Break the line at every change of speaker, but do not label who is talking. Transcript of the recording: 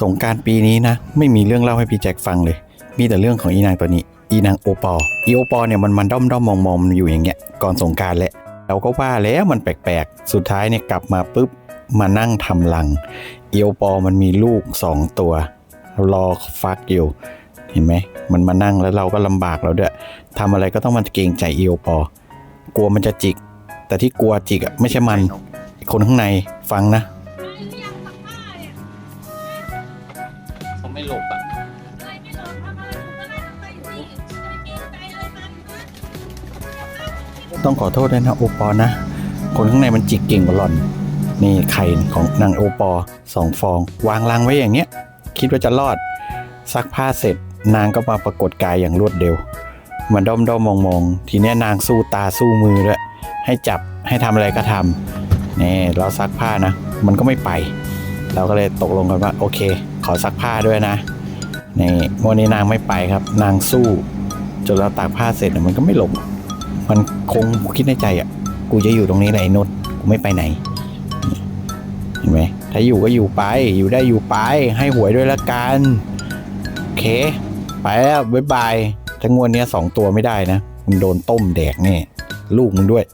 สงการปีนี้นะ ไม่มีเรื่องเล่าให้พี่แจ็คฟังเลย มีแต่เรื่องของอีนางตัวนี้ อีนางโอปออีโอปอเนี่ยมันมันด้อมด้อมมองมองอยู่อย่างเงี้ยก่อนสงการแหละเราก็ว่าแล้วมันแปลกๆ สุดท้ายเนี่ยกลับมาปุ๊บมานั่งทำรังอีโอปอมันมีลูกสองตัว รอฟักอยู่ เห็นไหม มันมานั่งแล้วเราก็ลำบากเราด้วยทำอะไรก็ต้องมันเกรงใจอีโอปอ กลัวมันจะจิก แต่ที่กลัวจิกอะไม่ใช่มัน คนข้างในฟังนะ
ไม่หลบอะ
ต้องขอโทษด้วยนะโอปอนะ คนข้างในมันจิกเก่งกว่าหล่อน นี่ไข่ของนางโอปอสองฟอง วางรังไว้อย่างเงี้ย คิดว่าจะรอด ซักผ้าเสร็จนางก็มาปรากฏกายอย่างรวดเร็ว มันด้อมด้อมมองมองๆทีเนี้ยนางสู้ตาสู้มือด้วยให้จับให้ทำอะไรก็ทำนี่เราซักผ้านะ มันก็ไม่ไป เราก็เลยตกลงกันว่าโอเค ขอซักผ้าด้วยนะนี่วันนี้นางไม่ไปครับ นางสู้ จนเราตากผ้าเสร็จมันก็ไม่หลบมันคงคิดในใจอะ กูจะอยู่ตรงนี้แหละไอ้นุชกูไม่ไปไหนเห็นไหมถ้าอยู่ก็อยู่ไป อยู่ได้อยู่ไป ให้หวยด้วยละกันโอเค ไปแล้วบ๊ายบายถ้างวดเนี้ยสองตัวไม่ได้นะมึงโดนต้มแดกแน่ลูกมึงด้วย